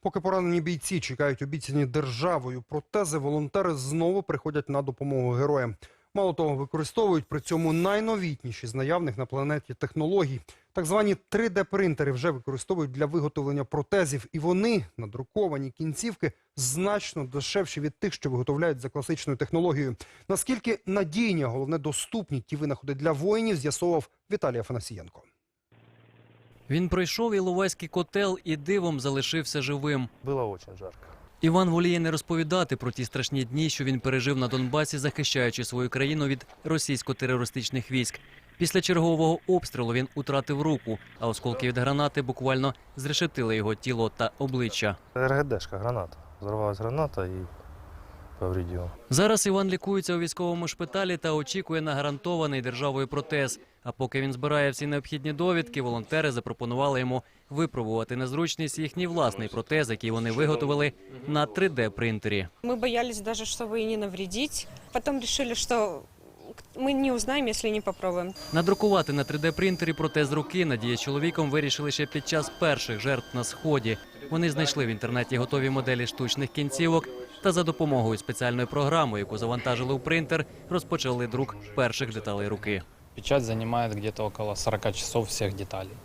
Поки поранені бійці чекають обіцяні державою протези, волонтери знову приходять на допомогу героям. Мало того, використовують при цьому найновітніші з наявних на планеті технологій. Так звані 3D-принтери вже використовують для виготовлення протезів, і вони, надруковані кінцівки, значно дешевші від тих, що виготовляють за класичною технологією. Наскільки надійні, головне доступні ті винаходи для воїнів, з'ясовував Віталій Афанасієнко. Він пройшов Іловайський котел і дивом залишився живим. Было очень жарко. Іван воліє не розповідати про ті страшні дні, що він пережив на Донбасі, захищаючи свою країну від російсько-терористичних військ. Після чергового обстрілу він утратив руку, а осколки від гранати буквально зрешетили його тіло та обличчя. РГДшка, граната. Взорвалась граната и повредила. Зараз Іван лікується у військовому шпиталі та очікує на гарантований державою протез. А поки він збирає всі необхідні довідки, волонтери запропонували йому випробувати незручність їхній власний протез, який вони виготовили на 3D-принтері. Мы боялись даже, что вы не навредить. Потом решили, что мы не узнаем, если не попробуем. Надрукувати на 3D-принтері протез руки Надія з чоловіком вирішили ще під час перших жертв на сході. Вони знайшли в інтернеті готові моделі штучних кінцівок та за допомогою спеціальної програми, яку завантажили у принтер, розпочали друк перших деталей руки. Печать занимает где-то около 40 часов всех деталей.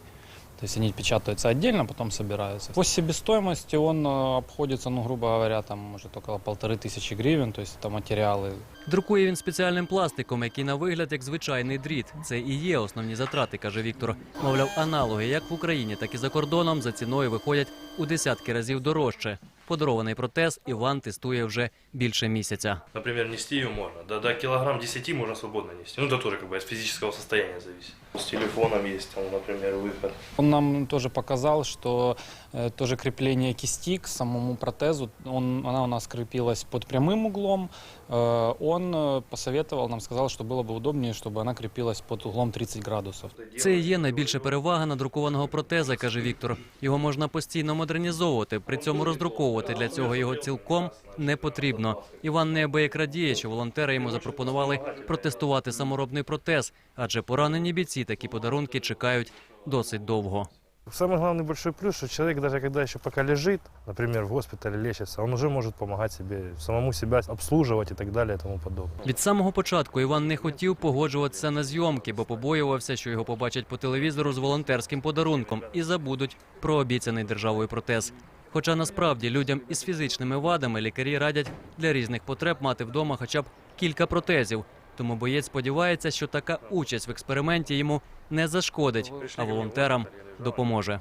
То есть они печатаются отдельно, потом собираются. По себестоимости он э, обходится, ну, грубо говоря, там, может, около полторы тысячи гривен, то есть это материалы Друкує він спеціальним пластиком, який на вигляд як звичайний дріт. Це і є основні затрати, каже Віктор. Мовляв, аналоги як в Україні, так і за кордоном за ціною виходять у десятки разів дорожче. Подарований протез Іван тестує вже більше місяця. Например, нести ее можно. Да, до килограмм 10 можно свободно нести. Ну, это тоже как бы от физического состояния зависит. С телефоном есть, там, например, выход. Он нам тоже показал, что э, тоже крепление кисти к самому протезу, он, она у нас крепилась под прямым углом. Э, он э, посоветовал, нам сказал, что было бы удобнее, чтобы она крепилась под углом 30 градусов. Це і є найбільша перевага надрукованого протеза, каже Віктор. Його можна постійно модернізовувати, при цьому роздруковувати для цього його цілком не потрібно. Іван неабияк радіє, що волонтери йому запропонували протестувати саморобний протез, адже поранені бійці такі подарунки чекають досить довго. Самый главный большой плюс, что человек даже когда еще пока лежит, например, в госпитале лечится, он уже может помогать себе, самому себя обслуживать и так далее и тому подобное. Від самого початку Іван не хотів погоджуватися на зйомки, бо побоювався, що його побачать по телевізору з волонтерським подарунком і забудуть про обіцяний державою протез. Хоча насправді людям із фізичними вадами лікарі радять для різних потреб мати вдома хоча б кілька протезів. Тому боєць сподівається, що така участь в експерименті йому не зашкодить, а волонтерам допоможе.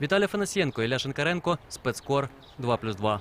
Віталій Фанасьєнко, Ілля Шенкаренко, спецкор 2+,2.